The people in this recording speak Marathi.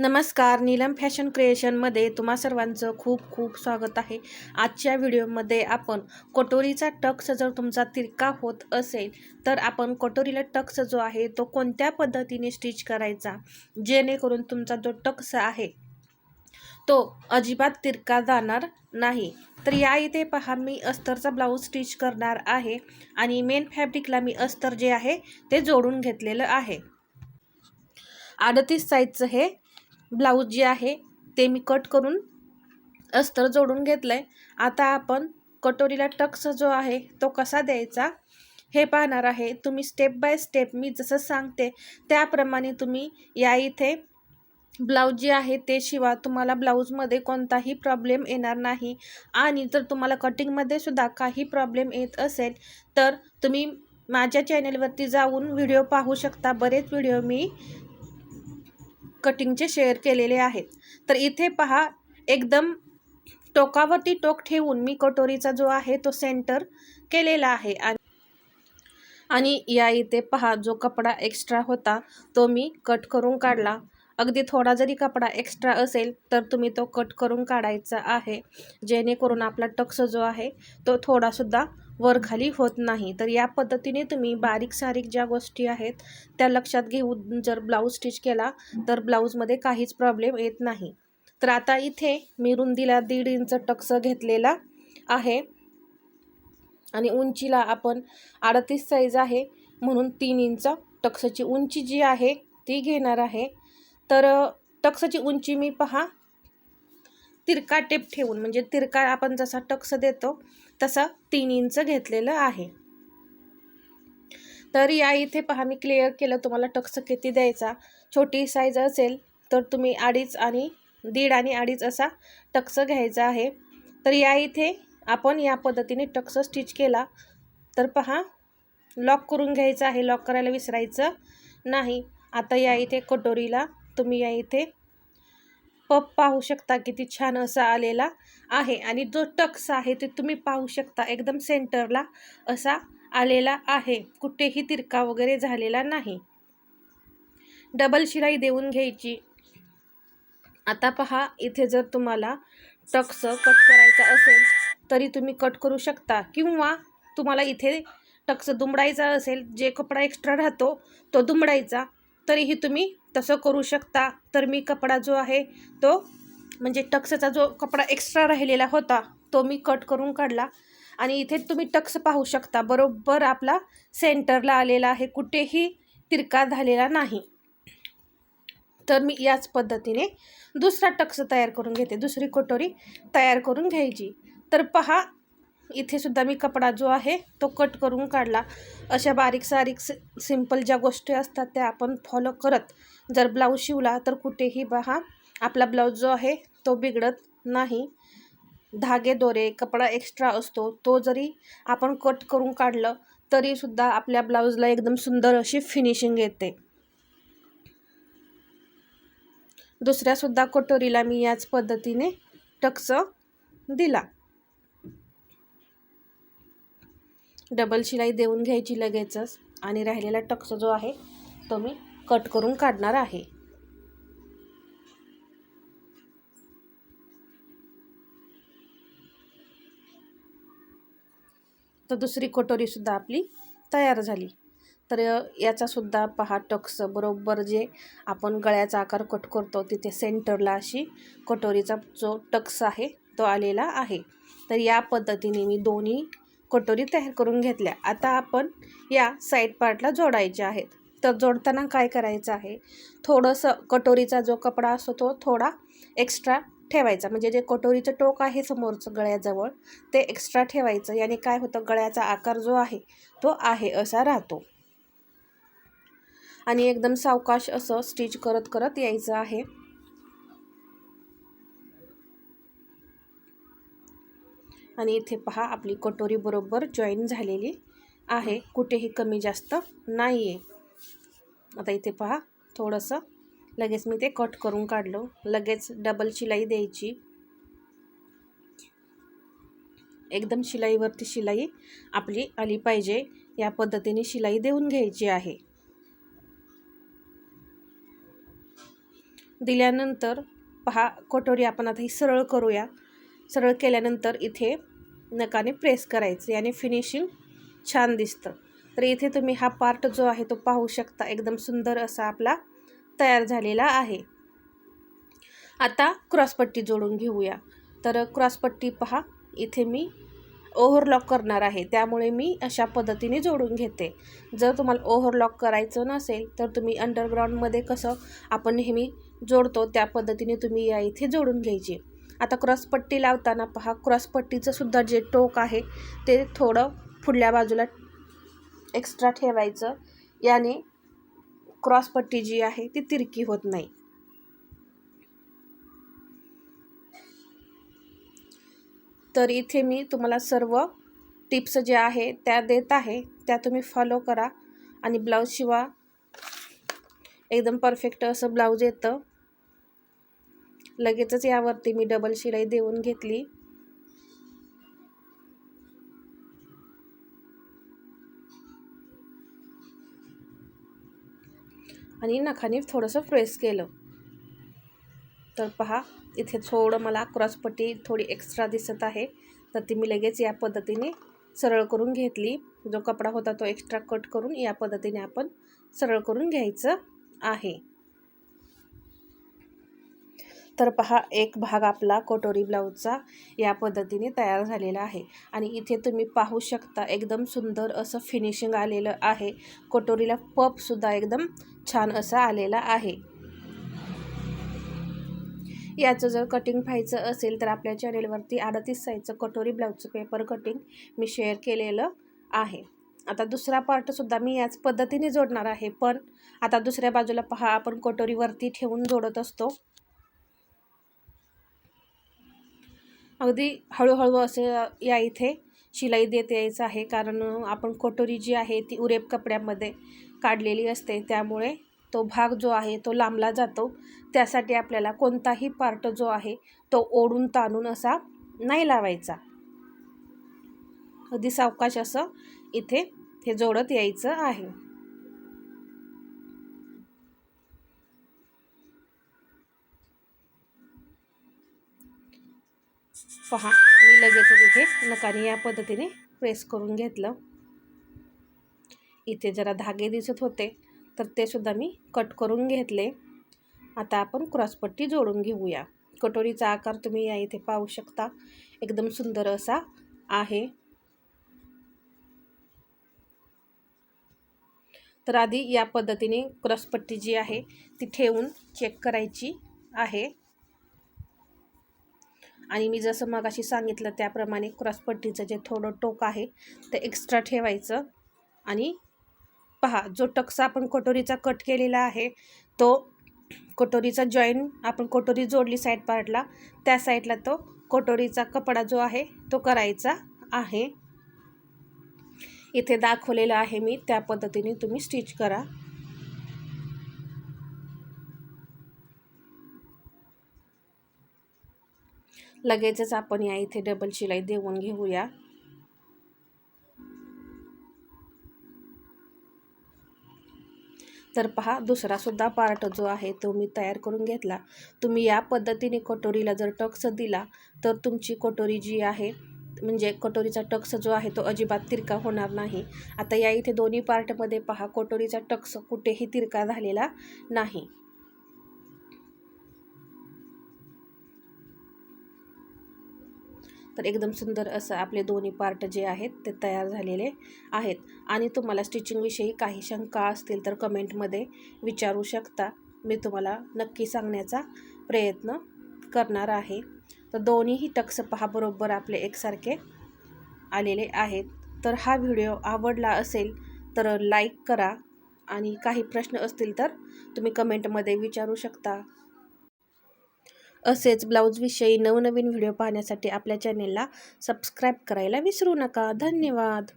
नमस्कार नीलम फॅशन क्रिएशनमध्ये तुम्हा सर्वांचं खूप खूप स्वागत आहे. आजच्या व्हिडिओमध्ये आपण कटोरीचा टक्स जर तुमचा तिरका होत असेल तर आपण कटोरीला टक्स जो आहे तो कोणत्या पद्धतीने स्टिच करायचा? जेणेकरून तुमचा जो टक्स आहे तो अजिबात तिरका जाणार नाही. तर या इथे पहा मी अस्तरचा ब्लाऊज स्टिच करणार आहे आणि मेन फॅब्रिकला मी अस्तर जे आहे ते जोडून घेतलेलं आहे. अडतीस साईजचं हे ब्लाऊज जे आहे ते मी कट करून अस्तर जोडून घेतलं आहे आता आपण कटोरीला टक्स जो आहे तो कसा द्यायचा? हे पाहणार आहे. तुम्ही स्टेप बाय स्टेप मी जसं सांगते त्याप्रमाणे तुम्ही या इथे ब्लाऊज जे आहे ते शिवा. तुम्हाला ब्लाऊजमध्ये कोणताही प्रॉब्लेम येणार नाही. आणि जर तुम्हाला कटिंगमध्ये सुद्धा काही प्रॉब्लेम येत असेल तर तुम्ही माझ्या चॅनलवरती जाऊन व्हिडिओ पाहू शकता. बरेच व्हिडिओ मी कटिंगचे शेअर केलेले आहेत. तर इथे पहा एकदम टोकावरती टोक ठेवून मी कटोरीचा जो आहे तो सेंटर केलेला आहे. आणि आणि या इथे पहा जो कपडा एक्स्ट्रा होता तो मी कट करून काढला. अगदी थोडा जरी कपडा एक्स्ट्रा असेल तर तुम्ही तो कट करून काढायचा आहे. जेणेकरून आपला टक्स जो आहे तो थोडासुद्धा वरखाली होत नाही. तर या पद्धतीने तुम्ही बारीक सारीक ज्या गोष्टी आहेत त्या लक्षात घेऊन जर ब्लाऊज स्टिच केला तर ब्लाऊजमध्ये काहीच प्रॉब्लेम येत नाही. तर आता इथे मी रुंदीला दीड इंच टक्स घेतलेला आहे. आणि उंचीला आपण अडतीस साईज आहे म्हणून तीन इंच टक्सची उंची जी आहे ती घेणार आहे. तर टक्सची उंची मी पहा. तिरका टेप ठेवून म्हणजे तिरका आपण जसा टक्स देतो तसा तीन इंच घेतलेलं आहे. तर या इथे पहा मी क्लिअर केलं तुम्हाला टक्स किती द्यायचा. छोटी साईज असेल तर तुम्ही अडीच आणि दीड आणि अडीच असा टक्स घ्यायचा आहे. तर या इथे आपण या पद्धतीने टक्स स्टिच केला. तर पहा लॉक करून घ्यायचं आहे लॉक करायला विसरायचं नाही. आता या इथे कटोरीला तुम्ही या इथे. पप पाहू शकता किती छान असा आलेला आहे आणि जो टक्स आहे ते तुम्ही पाहू शकता. एकदम सेंटरला असा आलेला आहे. कुठेही तिरका वगैरे झालेला नाही. डबल शिलाई देऊन घ्यायची. आता पहा इथे जर तुम्हाला टक्स कट करायचा असेल तरी तुम्ही कट करू शकता. किंवा तुम्हाला इथे टक्स दुमडायचा असेल जे कपडा एक्स्ट्रा राहतो तो दुमडायचा. तरीही तुम्ही तसं करू शकता. तर मी कपडा जो आहे तो म्हणजे टक्सचा जो कपडा एक्स्ट्रा राहिलेला होता तो मी कट करून काढला. आणि इथे तुम्ही टक्स पाहू शकता बरोबर आपला सेंटरला आलेला आहे कुठेही तिरका झालेला नाही. तर मी याच पद्धतीने दुसरा टक्स तयार करून घेते दुसरी कटोरी तयार करून घ्यायची. तर पहा इथे सुद्धा मी कपडा जो आहे तो कट करून काढला. अशा बारीक सारीक सि सिंपल ज्या गोष्टी असतात त्या आपण फॉलो करत जर ब्लाऊज शिवला तर कुठेही पहा आपला ब्लाऊज जो आहे तो बिघडत नाही. धागे दोरे कपडा एक्स्ट्रा असतो. तो जरी आपण कट करून काढलं तरीसुद्धा आपल्या ब्लाऊजला एकदम सुंदर अशी फिनिशिंग येते. दुसऱ्यासुद्धा कटोरीला मी याच पद्धतीने टक्स दिला. डबल शिलाई देऊन घ्यायची लगेचच आणि राहिलेला टक्स जो आहे तो मी कट करून काढणार आहे. तर दुसरी कटोरीसुद्धा आपली तयार झाली. तर याचासुद्धा पहा टक्स बरोबर जे आपण गळ्याचा आकार कट करतो तिथे सेंटरला अशी कटोरीचा जो टक्स आहे तो आलेला आहे. तर या पद्धतीने मी दोन्ही कटोरी तयार करून घेतल्या. आता आपण या साईड पार्टला जोडायचे आहेत. तर जोडताना काय करायचं आहे? थोडंसं कटोरीचा जो कपडा असतो तो थोडा एक्स्ट्रा ठेवायचा. म्हणजे जे कटोरीचं टोक आहे समोरचं गळ्याजवळ ते एक्स्ट्रा ठेवायचं. याने काय होतं? गळ्याचा आकार जो आहे तो आहे असा राहतो. आणि एकदम सावकाश असं स्टिच करत करत यायचं आहे. आणि इथे पहा आपली कटोरी बरोबर जॉईन झालेली आहे. कुठेही कमी जास्त नाही आहे आता इथे पहा थोडंसं लगेच मी ते कट करून काढलो. लगेच डबल शिलाई द्यायची. एकदम शिलाईवरती शिलाई आपली आली पाहिजे. या पद्धतीने शिलाई देऊन घ्यायची आहे. दिल्यानंतर पहा कटोरी आपण आता ही सरळ करूया. सरळ केल्यानंतर इथे नकाने प्रेस करायचं याने फिनिशिंग छान दिसतं. तर इथे तुम्ही हा पार्ट जो आहे तो पाहू शकता. एकदम सुंदर असा आपला तयार झालेला आहे. आता क्रॉसपट्टी जोडून घेऊया. तर क्रॉसपट्टी पहा. इथे मी ओव्हरलॉक करणार आहे. त्यामुळे मी अशा पद्धतीने जोडून घेते. जर तुम्हाला ओव्हरलॉक करायचं नसेल तर तुम्ही अंडरग्राऊंडमध्ये कसं आपण नेहमी जोडतो त्या पद्धतीने तुम्ही या इथे जोडून घ्यायची. आता क्रॉसपट्टी लावताना पहा क्रॉसपट्टीचं सुद्धा जे टोक आहे ते थोडं पुढल्या बाजूला एक्स्ट्रा ठेवायचं. याने क्रॉसपट्टी जी आहे ती तिरकी होत नाही. तर इथे मी तुम्हाला सर्व टिप्स जे आहे त्या देत आहे. त्या तुम्ही फॉलो करा. आणि ब्लाऊज शिवा. एकदम परफेक्ट असं ब्लाऊज येतं. लगेचच यावरती मी डबल शिलाई देऊन घेतली. आणि नखाने थोडंसं प्रेस केलं. तर पहा इथे थोडं मला क्रॉसपट्टी थोडी एक्स्ट्रा दिसत आहे. तर ती मी लगेच या पद्धतीने सरळ करून घेतली. जो कपडा होता तो एक्स्ट्रा कट करून या पद्धतीने आपण सरळ करून घ्यायचं आहे. तर पहा एक भाग आपला कोटोरी ब्लाऊजचा या पद्धतीने तयार झालेला आहे. आणि इथे तुम्ही पाहू शकता एकदम सुंदर असं फिनिशिंग आलेलं आहे. कोटोरीला पपसुद्धा एकदम छान असा आलेला आहे. याचं जर कटिंग पाहायचं असेल तर आपल्या चॅनेलवरती अडतीस साईजचं कटोरी ब्लाऊजचं पेपर कटिंग मी शेअर केलेलं आहे. आता दुसरा पार्टसुद्धा मी याच पद्धतीने जोडणार आहे पण आता दुसऱ्या बाजूला पहा आपण कटोरीवरती ठेवून जोडत असतो. अगदी हळूहळू असे या इथे शिलाई देत यायचं आहे. कारण आपण कटोरी जी आहे ती उरेप कपड्यामध्ये काढलेली असते. त्यामुळे तो भाग जो आहे तो लांबला जातो. त्यासाठी आपल्याला कोणताही पार्ट जो आहे तो ओढून ताणून असा नाही लावायचा. अगदी सावकाश असं इथे हे जोडत यायचं आहे. पहा मी लगेचच इथे नकाने या पद्धतीने प्रेस करून घेतलं. इथे जरा धागे दिसत होते तर ते सुद्धा मी कट करून घेतले. आता आपण क्रॉसपट्टी जोडून घेऊया. कटोरीचा आकार तुम्ही या इथे पाहू शकता. एकदम सुंदर असा आहे. तर आधी या पद्धतीने क्रॉसपट्टी जी आहे ती ठेवून चेक करायची आहे. आणि मी जसं मगाशी सांगितलं त्याप्रमाणे क्रॉसपट्टीचं जे थोडं टोक आहे ते एक्स्ट्रा ठेवायचं. आणि पहा जो टक्सा आपण कटोरीचा कट केलेला आहे तो कटोरीचा जॉईन आपण कटोरी जोडली साईड पार्टला त्या साईडला तो कटोरीचा कपडा जो आहे तो करायचा आहे. इथे दाखवलेला आहे मी त्या पद्धतीने तुम्ही स्टिच करा. लगेचच आपण या इथे डबल शिलाई देऊन घेऊया. तर पहा दुसरासुद्धा पार्ट जो आहे तो मी तयार करून घेतला. तुम्ही या पद्धतीने कटोरीला जर टक्स दिला तर तुमची कटोरी जी आहे म्हणजे कटोरीचा टक्स जो आहे तो अजिबात तिरका होणार नाही. आता या इथे दोन्ही पार्टमध्ये पहा कटोरीचा टक्स कुठेही तिरका झालेला नाही. तर एकदम सुंदर असं आपले दोन्ही पार्ट जे आहेत ते तयार झालेले आहेत. आणि तुम्हाला स्टिचिंगविषयी काही शंका असतील तर कमेंटमध्ये विचारू शकता. मी तुम्हाला नक्की सांगण्याचा प्रयत्न करणार आहे. तर दोन्हीही टक्स पहा बरोबर आपले एकसारखे आलेले आहेत. तर हा व्हिडिओ आवडला असेल तर लाईक करा. आणि काही प्रश्न असतील तर तुम्ही कमेंटमध्ये विचारू शकता. असेच ब्लाऊजविषयी नवनवीन व्हिडिओ पाहण्यासाठी आपल्या चॅनेलला सबस्क्राईब करायला विसरू नका. धन्यवाद.